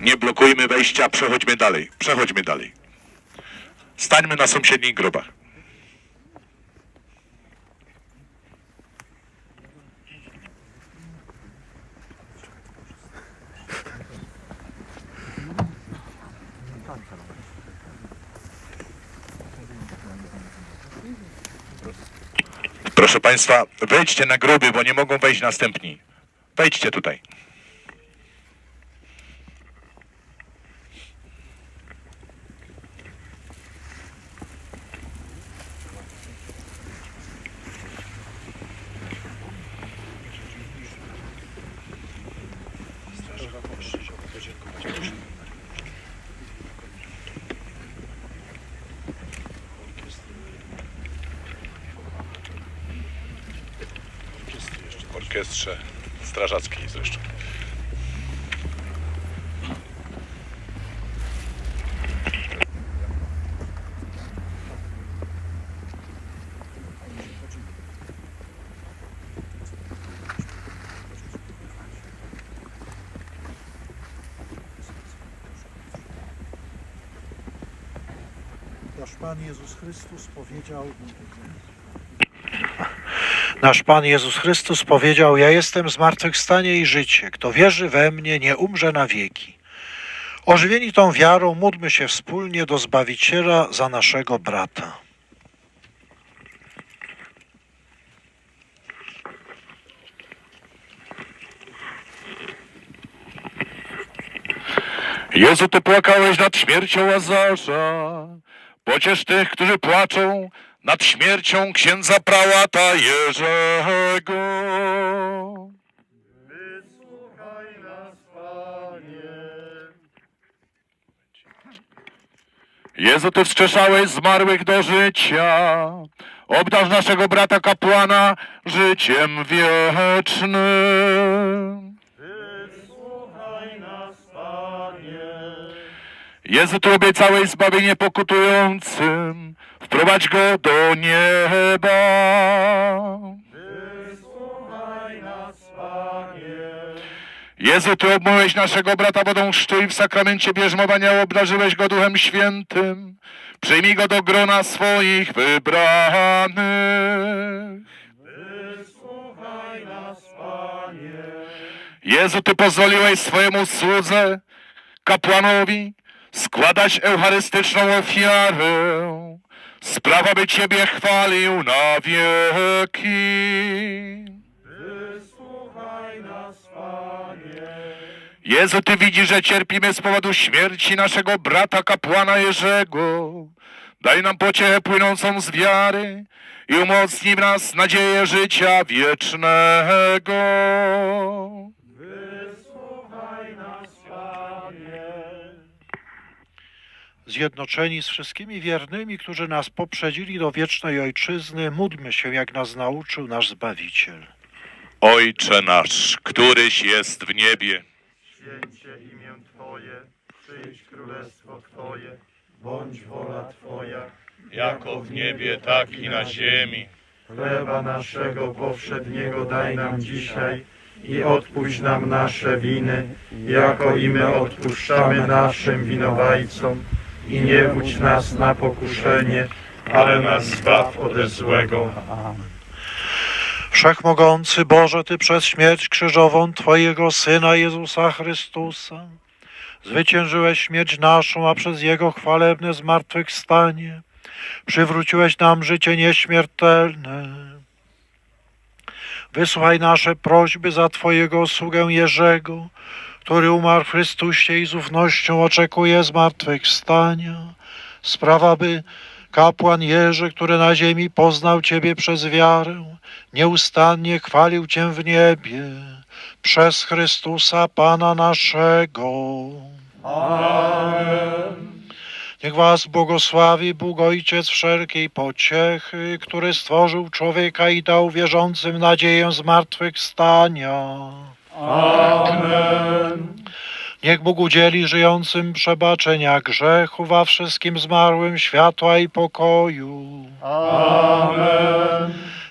Nie blokujmy wejścia, przechodźmy dalej. Przechodźmy dalej. Stańmy na sąsiednich grobach. Proszę Państwa, wejdźcie na groby, bo nie mogą wejść następni. Wejdźcie tutaj. W orkiestrze strażackiej zresztą. Nasz Pan Jezus Chrystus powiedział. Nasz Pan Jezus Chrystus powiedział: Ja jestem zmartwychwstanie i życie. Kto wierzy we mnie, nie umrze na wieki. Ożywieni tą wiarą, módlmy się wspólnie do Zbawiciela za naszego brata. Jezu, Ty płakałeś nad śmiercią Łazarza. Pociesz tych, którzy płaczą nad śmiercią księdza prałata Jerzego. Jezu, Ty wskrzeszałeś zmarłych do życia. Obdarz naszego brata kapłana życiem wiecznym. Jezu, Ty obiecałeś zbawienie pokutującym. Wprowadź go do nieba. Jezu, Ty obmyłeś naszego brata wodą chrztu w sakramencie bierzmowania obdarzyłeś go Duchem Świętym. Przyjmij go do grona swoich wybranych. Jezu, Ty pozwoliłeś swojemu słudze, kapłanowi, składać eucharystyczną ofiarę. Sprawa by Ciebie chwalił na wieki. Jezu, Ty widzisz, że cierpimy z powodu śmierci naszego brata kapłana Jerzego. Daj nam pociechę płynącą z wiary i umocnij w nas nadzieję życia wiecznego. Zjednoczeni z wszystkimi wiernymi, którzy nas poprzedzili do wiecznej Ojczyzny, módlmy się, jak nas nauczył nasz Zbawiciel. Ojcze nasz, któryś jest w niebie, Święcie imię Twoje, przyjdź królestwo Twoje, bądź wola Twoja, jako w niebie, tak i na ziemi. chleba naszego powszedniego daj nam dzisiaj i odpuść nam nasze winy, jako i my odpuszczamy naszym winowajcom i nie wódź nas na pokuszenie, ale nas zbaw ode złego. Wszechmogący Boże, Ty przez śmierć krzyżową Twojego Syna Jezusa Chrystusa zwyciężyłeś śmierć naszą, a przez Jego chwalebne zmartwychwstanie przywróciłeś nam życie nieśmiertelne. Wysłuchaj nasze prośby za Twojego sługę Jerzego, który umarł w Chrystusie i z ufnością oczekuje zmartwychwstania. Sprawa, by kapłan Jerzy, który na ziemi poznał Ciebie przez wiarę, nieustannie chwalił Cię w niebie przez Chrystusa Pana naszego. Niech Was błogosławi Bóg Ojciec wszelkiej pociechy, który stworzył człowieka i dał wierzącym nadzieję zmartwychwstania. Niech Bóg udzieli żyjącym przebaczenia grzechu, a wszystkim zmarłym światła i pokoju.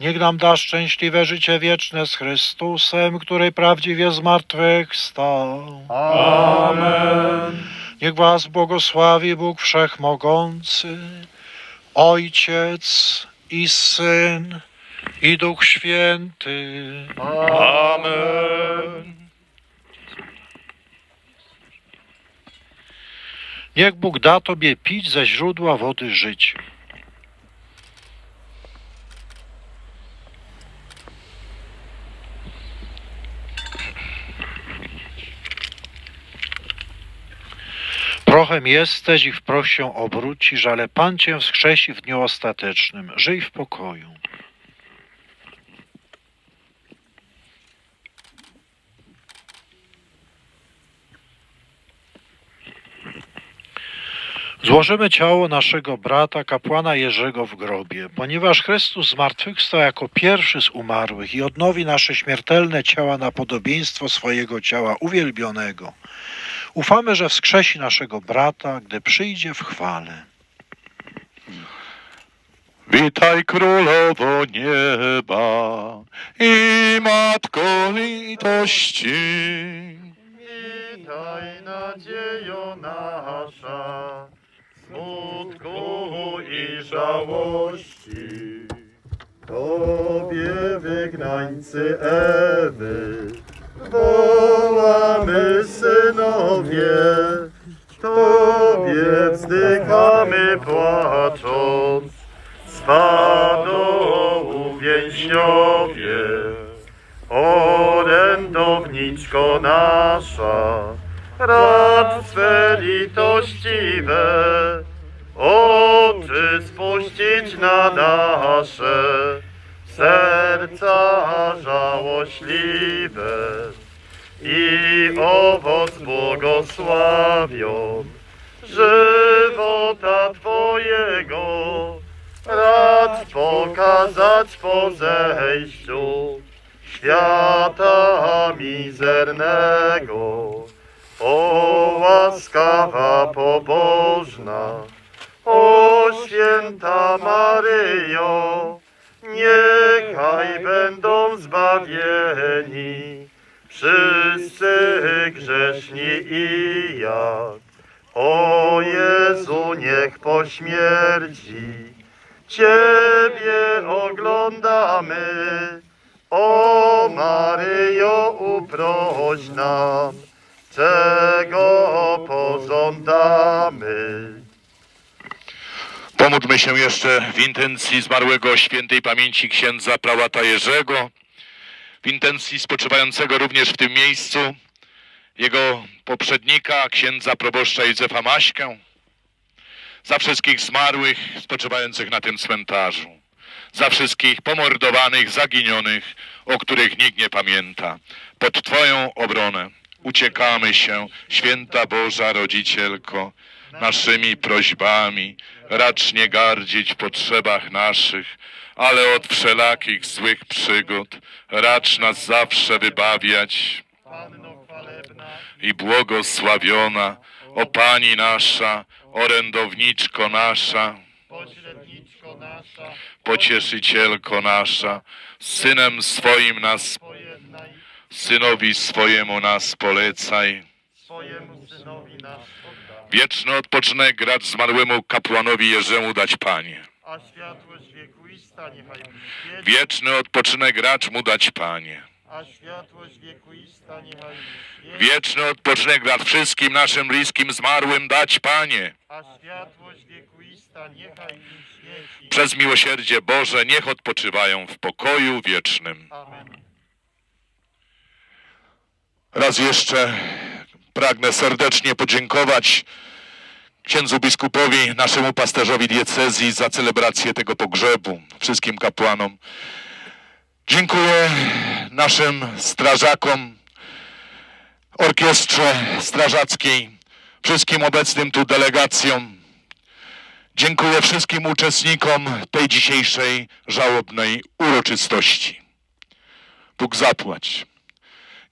Niech nam da szczęśliwe życie wieczne z Chrystusem, który prawdziwie zmartwychwstał. Amen. Niech was błogosławi Bóg Wszechmogący, Ojciec i Syn i Duch Święty. Amen. Niech Bóg da tobie pić ze źródła wody życia. Prochem jesteś i wprost się obrócisz, ale Pan cię wskrzesi w dniu ostatecznym. Żyj w pokoju. Złożymy ciało naszego brata, kapłana Jerzego w grobie, ponieważ Chrystus zmartwychwstał jako pierwszy z umarłych i odnowi nasze śmiertelne ciała na podobieństwo swojego ciała uwielbionego. Ufamy, że wskrzesi naszego brata, gdy przyjdzie w chwale. Witaj królowo nieba i matko litości. Witaj nadziejo nasza, smutku i żałości. Tobie wygnańcy Ewy, wołamy synowie, Tobie wzdychamy płacząc, spadołu więźniowie. Orędowniczko nasza, rad litościwe, oczy spuścić na nasze serca żałośliwe i owoc błogosławią żywota Twojego rad pokazać po zejściu świata mizernego. O łaskawa pobożna, o święta Maryjo, niechaj będą zbawieni wszyscy grzeszni i jak. O Jezu, niech po śmierci Ciebie oglądamy. O Maryjo, uproś nam, czego pożądamy. Pomódlmy się jeszcze w intencji zmarłego świętej pamięci księdza prałata Jerzego, w intencji spoczywającego również w tym miejscu jego poprzednika, księdza proboszcza Józefa Maśkę, za wszystkich zmarłych spoczywających na tym cmentarzu, za wszystkich pomordowanych, zaginionych, o których nikt nie pamięta. Pod Twoją obronę uciekamy się, święta Boża Rodzicielko, naszymi prośbami, racz nie gardzić potrzebach naszych, ale od wszelakich złych przygód, racz nas zawsze wybawiać. I błogosławiona, o Pani nasza, orędowniczko nasza, pośredniczko nasza, pocieszycielko nasza, synem swoim nas, synowi swojemu nas polecaj. swojemu synowi nasz oddaj, Wieczny odpoczynek gracz zmarłemu kapłanowi Jerzemu dać Panie. a światłość wiekuista niechaj świeci, Wieczny odpoczynek gracz mu dać Panie. a światłość wiekuista niechaj świeci, Wieczny odpoczynek gracz wszystkim naszym bliskim zmarłym dać Panie. a światłość wiekuista niechaj im świeci. Przez miłosierdzie Boże niech odpoczywają w pokoju wiecznym. Amen. Raz jeszcze pragnę serdecznie podziękować księdzu biskupowi, naszemu pasterzowi diecezji za celebrację tego pogrzebu, wszystkim kapłanom. Dziękuję naszym strażakom, orkiestrze strażackiej, wszystkim obecnym tu delegacjom. Dziękuję wszystkim uczestnikom tej dzisiejszej żałobnej uroczystości. Bóg zapłać.